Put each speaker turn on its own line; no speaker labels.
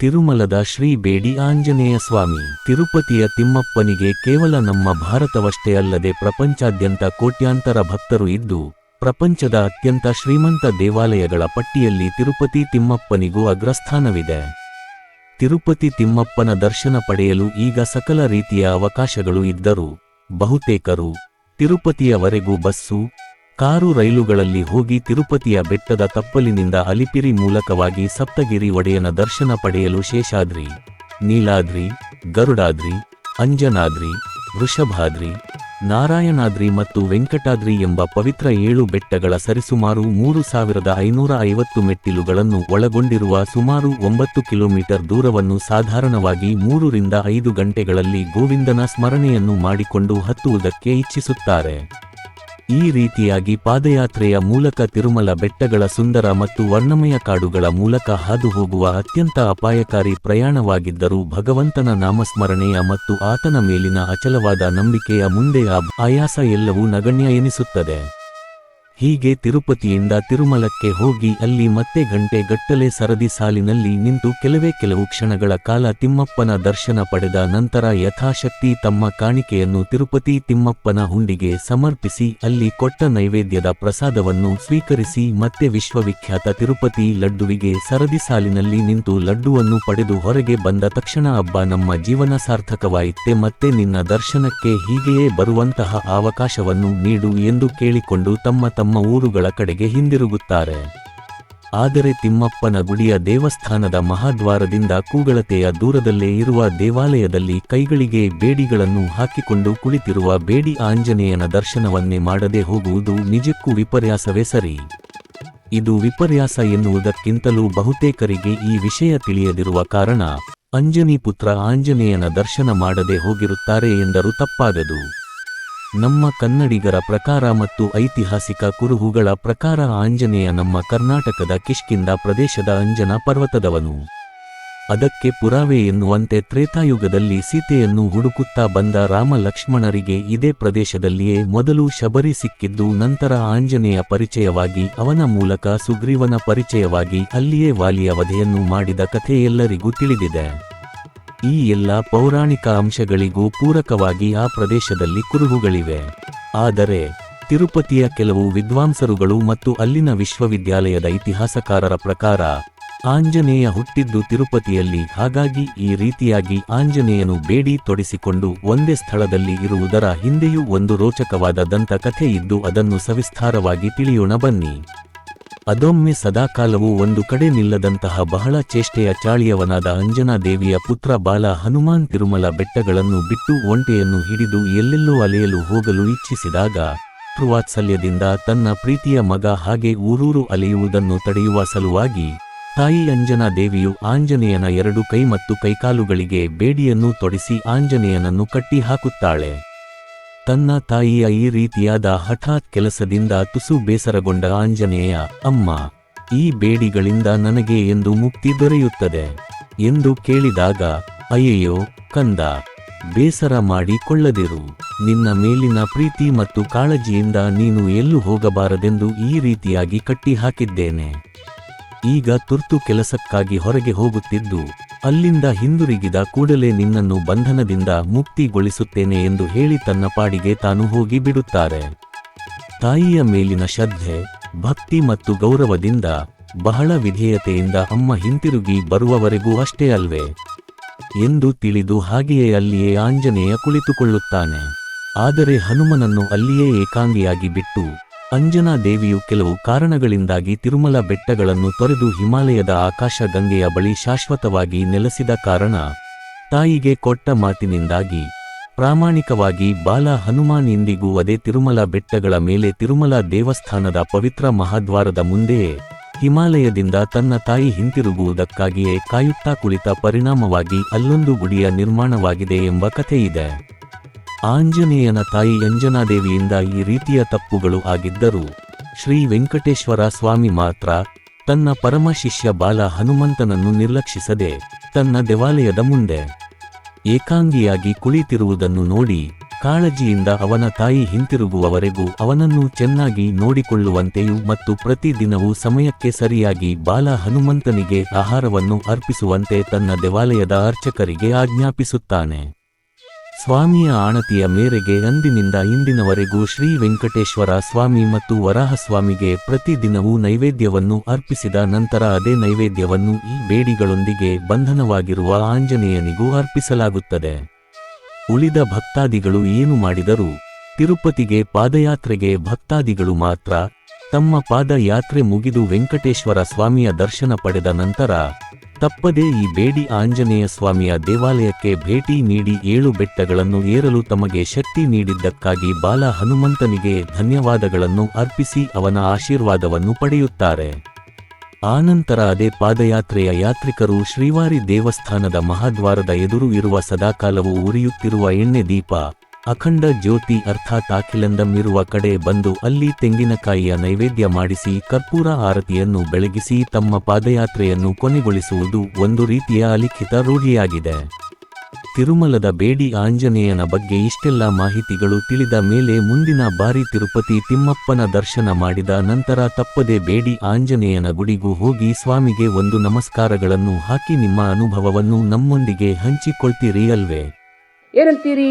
ತಿರುಮಲದ ಶ್ರೀ ಬೇಡಿ ಆಂಜನೇಯ ಸ್ವಾಮಿ, ತಿರುಪತಿಯ ತಿಮ್ಮಪ್ಪನಿಗೆ ಕೇವಲ ನಮ್ಮ ಭಾರತವಷ್ಟೇ ಅಲ್ಲದೆ ಪ್ರಪಂಚಾದ್ಯಂತ ಕೋಟ್ಯಾಂತರ ಭಕ್ತರು ಇದ್ದು, ಪ್ರಪಂಚದ ಅತ್ಯಂತ ಶ್ರೀಮಂತ ದೇವಾಲಯಗಳ ಪಟ್ಟಿಯಲ್ಲಿ ತಿರುಪತಿ ತಿಮ್ಮಪ್ಪನಿಗೂ ಅಗ್ರಸ್ಥಾನವಿದೆ. ತಿರುಪತಿ ತಿಮ್ಮಪ್ಪನ ದರ್ಶನ ಪಡೆಯಲು ಈಗ ಸಕಲ ರೀತಿಯ ಅವಕಾಶಗಳು ಇದ್ದರೂ, ಬಹುತೇಕರು ತಿರುಪತಿಯವರೆಗೂ ಬಸ್ಸು, ಕಾರು ರೈಲುಗಳಲ್ಲಿ ಹೋಗಿ ತಿರುಪತಿಯ ಬೆಟ್ಟದ ತಪ್ಪಲಿನಿಂದ ಅಲಿಪಿರಿ ಮೂಲಕವಾಗಿ ಸಪ್ತಗಿರಿ ಒಡೆಯನ ದರ್ಶನ ಪಡೆಯಲು ಶೇಷಾದ್ರಿ, ನೀಲಾದ್ರಿ, ಗರುಡಾದ್ರಿ, ಅಂಜನಾದ್ರಿ, ವೃಷಭಾದ್ರಿ ನಾರಾಯಣಾದ್ರಿ ಮತ್ತು ವೆಂಕಟಾದ್ರಿ ಎಂಬ ಪವಿತ್ರ ಏಳು ಬೆಟ್ಟಗಳ ಸರಿಸುಮಾರು ಮೂರು ಸಾವಿರದ ಐನೂರ ಐವತ್ತು ಮೆಟ್ಟಿಲುಗಳನ್ನು ಒಳಗೊಂಡಿರುವ ಸುಮಾರು ಒಂಬತ್ತು ಕಿಲೋಮೀಟರ್ ದೂರವನ್ನು ಸಾಧಾರಣವಾಗಿ ಮೂರರಿಂದ ಐದು ಗಂಟೆಗಳಲ್ಲಿ ಗೋವಿಂದನ ಸ್ಮರಣೆಯನ್ನು ಮಾಡಿಕೊಂಡು ಹತ್ತುವುದಕ್ಕೆ ಇಚ್ಛಿಸುತ್ತಾರೆ. ಈ ರೀತಿಯಾಗಿ ಪಾದಯಾತ್ರೆಯ ಮೂಲಕ ತಿರುಮಲ ಬೆಟ್ಟಗಳ ಸುಂದರ ಮತ್ತು ವರ್ಣಮಯ ಕಾಡುಗಳ ಮೂಲಕ ಹಾದುಹೋಗುವ ಅತ್ಯಂತ ಅಪಾಯಕಾರಿ ಪ್ರಯಾಣವಾಗಿದ್ದರೂ ಭಗವಂತನ ನಾಮಸ್ಮರಣೆಯ ಮತ್ತು ಆತನ ಮೇಲಿನ ಅಚಲವಾದ ನಂಬಿಕೆಯ ಮುಂದೆ ಆಯಾಸ ಎಲ್ಲವೂ ನಗಣ್ಯ ಎನಿಸುತ್ತದೆ. ಹೀಗೆ ತಿರುಪತಿಯಿಂದ ತಿರುಮಲಕ್ಕೆ ಹೋಗಿ ಅಲ್ಲಿ ಮತ್ತೆ ಗಂಟೆ ಗಟ್ಟಲೆ ಸರದಿ ಸಾಲಿನಲ್ಲಿ ನಿಂತು ಕೆಲವೇ ಕೆಲವು ಕ್ಷಣಗಳ ಕಾಲ ತಿಮ್ಮಪ್ಪನ ದರ್ಶನ ಪಡೆದ ನಂತರ ಯಥಾಶಕ್ತಿ ತಮ್ಮ ಕಾಣಿಕೆಯನ್ನು ತಿರುಪತಿ ತಿಮ್ಮಪ್ಪನ ಹುಂಡಿಗೆ ಸಮರ್ಪಿಸಿ ಅಲ್ಲಿ ಕೊಟ್ಟ ನೈವೇದ್ಯದ ಪ್ರಸಾದವನ್ನು ಸ್ವೀಕರಿಸಿ ಮತ್ತೆ ವಿಶ್ವವಿಖ್ಯಾತ ತಿರುಪತಿ ಲಡ್ಡುವಿಗೆ ಸರದಿ ಸಾಲಿನಲ್ಲಿ ನಿಂತು ಲಡ್ಡುವನ್ನು ಪಡೆದು ಹೊರಗೆ ಬಂದ ತಕ್ಷಣ ಹಬ್ಬ ನಮ್ಮ ಜೀವನ ಸಾರ್ಥಕವಾಯಿತೆ ಮತ್ತೆ ನಿನ್ನ ದರ್ಶನಕ್ಕೆ ಹೀಗೆಯೇ ಬರುವಂತಹ ಅವಕಾಶವನ್ನು ನೀಡು ಎಂದು ಕೇಳಿಕೊಂಡು ತಮ್ಮ ತಮ್ಮ ಊರುಗಳ ಕಡೆಗೆ ಹಿಂದಿರುಗುತ್ತಾರೆ. ಆದರೆ ತಿಮ್ಮಪ್ಪನ ಗುಡಿಯ ದೇವಸ್ಥಾನದ ಮಹಾದ್ವಾರದಿಂದ ಕೂಗಳತೆಯ ದೂರದಲ್ಲೇ ಇರುವ ದೇವಾಲಯದಲ್ಲಿ ಕೈಗಳಿಗೆ ಬೇಡಿಗಳನ್ನು ಹಾಕಿಕೊಂಡು ಕುಳಿತಿರುವ ಬೇಡಿ ಆಂಜನೇಯನ ದರ್ಶನವನ್ನೇ ಮಾಡದೆ ಹೋಗುವುದು ನಿಜಕ್ಕೂ ವಿಪರ್ಯಾಸವೇ ಸರಿ. ಇದು ವಿಪರ್ಯಾಸ ಎನ್ನುವುದಕ್ಕಿಂತಲೂ ಬಹುತೇಕರಿಗೆ ಈ ವಿಷಯ ತಿಳಿಯದಿರುವ ಕಾರಣ ಅಂಜನಿ ಪುತ್ರ ಆಂಜನೇಯನ ದರ್ಶನ ಮಾಡದೆ ಹೋಗಿರುತ್ತಾರೆ ಎಂದರೂ ತಪ್ಪಾಗದು ನಮ್ಮ ಕನ್ನಡಿಗರ ಪ್ರಕಾರ ಮತ್ತು ಐತಿಹಾಸಿಕ ಕುರುಹುಗಳ ಪ್ರಕಾರ ಆಂಜನೇಯ ನಮ್ಮ ಕರ್ನಾಟಕದ ಕಿಷ್ಕಿಂದ ಪ್ರದೇಶದ ಅಂಜನ ಪರ್ವತದವನು. ಅದಕ್ಕೆ ಪುರಾವೆ ಎನ್ನುವಂತೆ ತ್ರೇತಾಯುಗದಲ್ಲಿ ಸೀತೆಯನ್ನು ಹುಡುಕುತ್ತಾ ಬಂದ ರಾಮ ಲಕ್ಷ್ಮಣರಿಗೆ ಇದೇ ಪ್ರದೇಶದಲ್ಲಿಯೇ ಮೊದಲು ಶಬರಿ ಸಿಕ್ಕಿದ್ದು ನಂತರ ಆಂಜನೇಯ ಪರಿಚಯವಾಗಿ ಅವನ ಮೂಲಕ ಸುಗ್ರೀವನ ಪರಿಚಯವಾಗಿ ಅಲ್ಲಿಯೇ ವಾಲಿಯ ವಧೆಯನ್ನು ಮಾಡಿದ ಕಥೆ ಎಲ್ಲರಿಗೂ ತಿಳಿದಿದೆ. ಈ ಎಲ್ಲ ಪೌರಾಣಿಕ ಅಂಶಗಳಿಗೂ ಪೂರಕವಾಗಿ ಆ ಪ್ರದೇಶದಲ್ಲಿ ಕುರುಹುಗಳಿವೆ. ಆದರೆ, ತಿರುಪತಿಯ ಕೆಲವು ವಿದ್ವಾಂಸರುಗಳು ಮತ್ತು ಅಲ್ಲಿನ ವಿಶ್ವವಿದ್ಯಾಲಯದ ಇತಿಹಾಸಕಾರರ ಪ್ರಕಾರ, ಆಂಜನೇಯ ಹುಟ್ಟಿದ್ದು ತಿರುಪತಿಯಲ್ಲಿ ಹಾಗಾಗಿ ಈ ರೀತಿಯಾಗಿ ಆಂಜನೇಯನು ಬೇಡಿ ತೊಡಿಸಿಕೊಂಡು ಒಂದೇ ಸ್ಥಳದಲ್ಲಿ ಇರುವುದರ ಹಿಂದೆಯೂ ಒಂದು ರೋಚಕವಾದ ದಂತಕಥೆ ಇದ್ದು ಅದನ್ನು ಸವಿಸ್ತಾರವಾಗಿ ತಿಳಿಯೋಣ ಬನ್ನಿ. ಅದೊಮ್ಮೆ ಸದಾಕಾಲವೂ ಒಂದು ಕಡೆ ನಿಲ್ಲದಂತಹ ಬಹಳ ಚೇಷ್ಟೆಯ ಚಾಳಿಯವನಾದ ಅಂಜನಾದೇವಿಯ ಪುತ್ರ ಬಾಲ ಹನುಮಾನ್ ತಿರುಮಲ ಬೆಟ್ಟಗಳನ್ನು ಬಿಟ್ಟು ಒಂಟೆಯನ್ನು ಹಿಡಿದು ಎಲ್ಲೆಲ್ಲೋ ಅಲೆಯಲು ಹೋಗಲು ಇಚ್ಛಿಸಿದಾಗ ಪ್ರವಾತ್ಸಲ್ಯದಿಂದ ತನ್ನ ಪ್ರೀತಿಯ ಮಗ ಹಾಗೆ ಊರೂರು ಅಲೆಯುವುದನ್ನು ತಡೆಯುವ ಸಲುವಾಗಿ ತಾಯಿ ಅಂಜನಾ ದೇವಿಯು ಆಂಜನೇಯನ ಎರಡು ಕೈ ಮತ್ತು ಕೈಕಾಲುಗಳಿಗೆ ಬೇಡಿಯನ್ನು ತೊಡಿಸಿ ಆಂಜನೇಯನನ್ನು ಕಟ್ಟಿ ಹಾಕುತ್ತಾಳೆ ತನ್ನ ತಾಯಿಯ ಈ ರೀತಿಯಾದ ಹಠಾತ್ ಕೆಲಸದಿಂದ ತುಸು ಬೇಸರಗೊಂಡ ಆಂಜನೇಯ, ಅಮ್ಮ, ಈ ಬೇಡಿಗಳಿಂದ ನನಗೆ ಎಂದು ಮುಕ್ತಿ ದೊರೆಯುತ್ತದೆ ಎಂದು ಕೇಳಿದಾಗ, ಅಯ್ಯಯ್ಯೋ, ಕಂದ, ಬೇಸರ ಮಾಡಿಕೊಳ್ಳದಿರು. ನಿನ್ನ ಮೇಲಿನ ಪ್ರೀತಿ ಮತ್ತು ಕಾಳಜಿಯಿಂದ ನೀನು ಎಲ್ಲೂ ಹೋಗಬಾರದೆಂದು ಈ ರೀತಿಯಾಗಿ ಕಟ್ಟಿಹಾಕಿದ್ದೇನೆ. ಈಗ ತುರ್ತು ಕೆಲಸಕ್ಕಾಗಿ ಹೊರಗೆ ಹೋಗುತ್ತಿದ್ದು ಅಲ್ಲಿಂದ ಹಿಂದಿರುಗಿದ ಕೂಡಲೇ ನಿನ್ನನ್ನು ಬಂಧನದಿಂದ ಮುಕ್ತಿಗೊಳಿಸುತ್ತೇನೆ ಎಂದು ಹೇಳಿ ತನ್ನ ಪಾಡಿಗೆ ತಾನು ಹೋಗಿ ಬಿಡುತ್ತಾರೆ. ತಾಯಿಯ ಮೇಲಿನ ಶ್ರದ್ಧೆ, ಭಕ್ತಿ ಮತ್ತು ಗೌರವದಿಂದ ಬಹಳ ವಿಧೇಯತೆಯಿಂದ ಅಮ್ಮ ಹಿಂತಿರುಗಿ ಬರುವವರೆಗೂ ಅಷ್ಟೇ ಅಲ್ವೇ? ಎಂದು ತಿಳಿದು ಹಾಗೆಯೇ ಅಲ್ಲಿಯೇ ಆಂಜನೇಯ ಕುಳಿತುಕೊಳ್ಳುತ್ತಾನೆ. ಆದರೆ ಹನುಮನನ್ನು ಅಲ್ಲಿಯೇ ಏಕಾಂಗಿಯಾಗಿ ಬಿಟ್ಟು ಅಂಜನಾ ದೇವಿಯು ಕೆಲವು ಕಾರಣಗಳಿಂದಾಗಿ ತಿರುಮಲ ಬೆಟ್ಟಗಳನ್ನು ತೊರೆದು ಹಿಮಾಲಯದ ಆಕಾಶ ಗಂಗೆಯ ಬಳಿ ಶಾಶ್ವತವಾಗಿ ನೆಲೆಸಿದ ಕಾರಣ, ತಾಯಿಗೆ ಕೊಟ್ಟ ಮಾತಿನಿಂದಾಗಿ, ಪ್ರಾಮಾಣಿಕವಾಗಿ ಬಾಲ ಹನುಮಾನ್ ಇಂದಿಗೂ ಅದೇ ತಿರುಮಲ ಬೆಟ್ಟಗಳ ಮೇಲೆ ತಿರುಮಲ ದೇವಸ್ಥಾನದ ಪವಿತ್ರ ಮಹಾದ್ವಾರದ ಮುಂದೆಯೇ ಹಿಮಾಲಯದಿಂದ ತನ್ನ ತಾಯಿ ಹಿಂತಿರುಗುವುದಕ್ಕಾಗಿಯೇ ಕಾಯುತ್ತಾ ಕುಳಿತ ಪರಿಣಾಮವಾಗಿ ಅಲ್ಲೊಂದು ಗುಡಿಯ ನಿರ್ಮಾಣವಾಗಿದೆ ಎಂಬ ಕಥೆಯಿದೆ. ಆಂಜನೇಯನ ತಾಯಿ ಅಂಜನಾದೇವಿಯಿಂದ ಈ ರೀತಿಯ ತಪ್ಪುಗಳು ಆಗಿದ್ದರೂ, ಶ್ರೀ ವೆಂಕಟೇಶ್ವರ ಸ್ವಾಮಿ ಮಾತ್ರ ತನ್ನ ಪರಮ ಶಿಷ್ಯ ಬಾಲ ಹನುಮಂತನನ್ನು ನಿರ್ಲಕ್ಷಿಸದೆ ತನ್ನ ದೇವಾಲಯದ ಮುಂದೆ ಏಕಾಂಗಿಯಾಗಿ ಕುಳಿತಿರುವುದನ್ನು ನೋಡಿ ಕಾಳಜಿಯಿಂದ ಅವನ ತಾಯಿ ಹಿಂತಿರುಗುವವರೆಗೂ ಅವನನ್ನು ಚೆನ್ನಾಗಿ ನೋಡಿಕೊಳ್ಳುವಂತೆಯೂ ಮತ್ತು ಪ್ರತಿದಿನವೂ ಸಮಯಕ್ಕೆ ಸರಿಯಾಗಿ ಬಾಲ ಹನುಮಂತನಿಗೆ ಆಹಾರವನ್ನು ಅರ್ಪಿಸುವಂತೆ ತನ್ನ ದೇವಾಲಯದ ಅರ್ಚಕರಿಗೆ ಆಜ್ಞಾಪಿಸುತ್ತಾನೆ. ಸ್ವಾಮಿಯ ಆಣತಿಯ ಮೇರೆಗೆ ಅಂದಿನಿಂದ ಇಂದಿನವರೆಗೂ ಶ್ರೀ ವೆಂಕಟೇಶ್ವರ ಸ್ವಾಮಿ ಮತ್ತು ವರಾಹಸ್ವಾಮಿಗೆ ಪ್ರತಿದಿನವೂ ನೈವೇದ್ಯವನ್ನು ಅರ್ಪಿಸಿದ ನಂತರ ಅದೇ ನೈವೇದ್ಯವನ್ನು ಈ ಬೇಡಿಗಳೊಂದಿಗೆ ಬಂಧನವಾಗಿರುವ ಆಂಜನೇಯನಿಗೂ ಅರ್ಪಿಸಲಾಗುತ್ತದೆ. ಉಳಿದ ಭಕ್ತಾದಿಗಳು ಏನು ಮಾಡಿದರೂ ತಿರುಪತಿಗೆ ಪಾದಯಾತ್ರೆಗೆ ಭಕ್ತಾದಿಗಳು ಮಾತ್ರ ತಮ್ಮ ಪಾದಯಾತ್ರೆ ಮುಗಿದು ವೆಂಕಟೇಶ್ವರ ಸ್ವಾಮಿಯ ದರ್ಶನ ಪಡೆದ ನಂತರ ತಪ್ಪದೇ ಈ ಬೇಡಿ ಆಂಜನೇಯ ಸ್ವಾಮಿಯ ದೇವಾಲಯಕ್ಕೆ ಭೇಟಿ ನೀಡಿ ಏಳು ಬೆಟ್ಟಗಳನ್ನು ಏರಲು ತಮಗೆ ಶಕ್ತಿ ನೀಡಿದ್ದಕ್ಕಾಗಿ ಬಾಲ ಹನುಮಂತನಿಗೆ ಧನ್ಯವಾದಗಳನ್ನು ಅರ್ಪಿಸಿ ಅವನ ಆಶೀರ್ವಾದವನ್ನು ಪಡೆಯುತ್ತಾರೆ. ಆನಂತರ ಅದೇ ಪಾದಯಾತ್ರೆಯ ಯಾತ್ರಿಕರು ಶ್ರೀವಾರಿ ದೇವಸ್ಥಾನದ ಮಹಾದ್ವಾರದ ಎದುರು ಇರುವ ಸದಾಕಾಲವೂ ಉರಿಯುತ್ತಿರುವ ಎಣ್ಣೆ ದೀಪ. ಅಖಂಡ ಜ್ಯೋತಿ ಅರ್ಥಾತ್ ಅಖಿಲಂದಂ ಇರುವ ಕಡೆ ಬಂದು ಅಲ್ಲಿ ತೆಂಗಿನಕಾಯಿಯ ನೈವೇದ್ಯ ಮಾಡಿಸಿ ಕರ್ಪೂರ ಆರತಿಯನ್ನು ಬೆಳಗಿಸಿ ತಮ್ಮ ಪಾದಯಾತ್ರೆಯನ್ನು ಕೊನೆಗೊಳಿಸುವುದು ಒಂದು ರೀತಿಯ ಅಲಿಖಿತ ರೂಢಿಯಾಗಿದೆ. ತಿರುಮಲದ ಬೇಡಿ ಆಂಜನೇಯನ ಬಗ್ಗೆ ಇಷ್ಟೆಲ್ಲ ಮಾಹಿತಿಗಳು ತಿಳಿದ ಮೇಲೆ ಮುಂದಿನ ಬಾರಿ ತಿರುಪತಿ ತಿಮ್ಮಪ್ಪನ ದರ್ಶನ ಮಾಡಿದ ನಂತರ ತಪ್ಪದೆ ಬೇಡಿ ಆಂಜನೇಯನ ಗುಡಿಗೂ ಹೋಗಿ ಸ್ವಾಮಿಗೆ ಒಂದು ನಮಸ್ಕಾರಗಳನ್ನು ಹಾಕಿ ನಿಮ್ಮ ಅನುಭವವನ್ನು ನಮ್ಮೊಂದಿಗೆ ಹಂಚಿಕೊಳ್ತೀರಿ ಅಲ್ವೇ?
ಏನಂತೀರಿ?